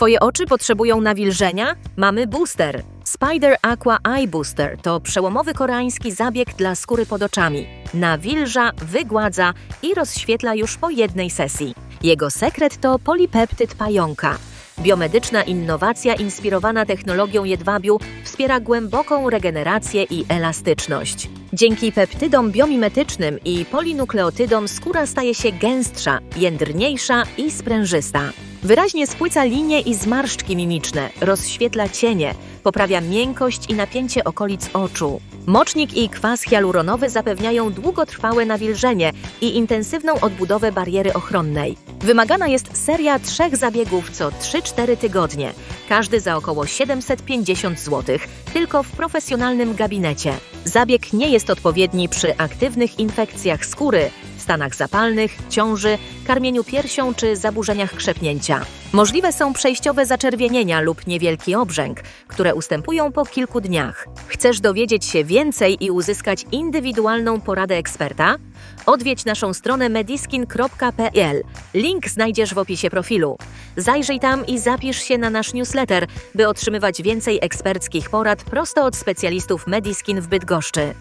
Twoje oczy potrzebują nawilżenia? Mamy booster. Spider Aqua Eye Booster to przełomowy koreański zabieg dla skóry pod oczami. Nawilża, wygładza i rozświetla już po jednej sesji. Jego sekret to polipeptyd pająka. Biomedyczna innowacja inspirowana technologią jedwabiu wspiera głęboką regenerację i elastyczność. Dzięki peptydom biomimetycznym i polinukleotydom skóra staje się gęstsza, jędrniejsza i sprężysta. Wyraźnie spłyca linie i zmarszczki mimiczne, rozświetla cienie, poprawia miękkość i napięcie okolic oczu. Mocznik i kwas hialuronowy zapewniają długotrwałe nawilżenie i intensywną odbudowę bariery ochronnej. Wymagana jest seria trzech zabiegów co 3-4 tygodnie, każdy za około 750 zł, tylko w profesjonalnym gabinecie. Zabieg nie jest odpowiedni przy aktywnych infekcjach skóry, stanach zapalnych, ciąży, karmieniu piersią czy zaburzeniach krzepnięcia. Możliwe są przejściowe zaczerwienienia lub niewielki obrzęk, które ustępują po kilku dniach. Chcesz dowiedzieć się więcej i uzyskać indywidualną poradę eksperta? Odwiedź naszą stronę mediskin.pl. Link znajdziesz w opisie profilu. Zajrzyj tam i zapisz się na nasz newsletter, by otrzymywać więcej eksperckich porad prosto od specjalistów Mediskin w Bydgoszczy.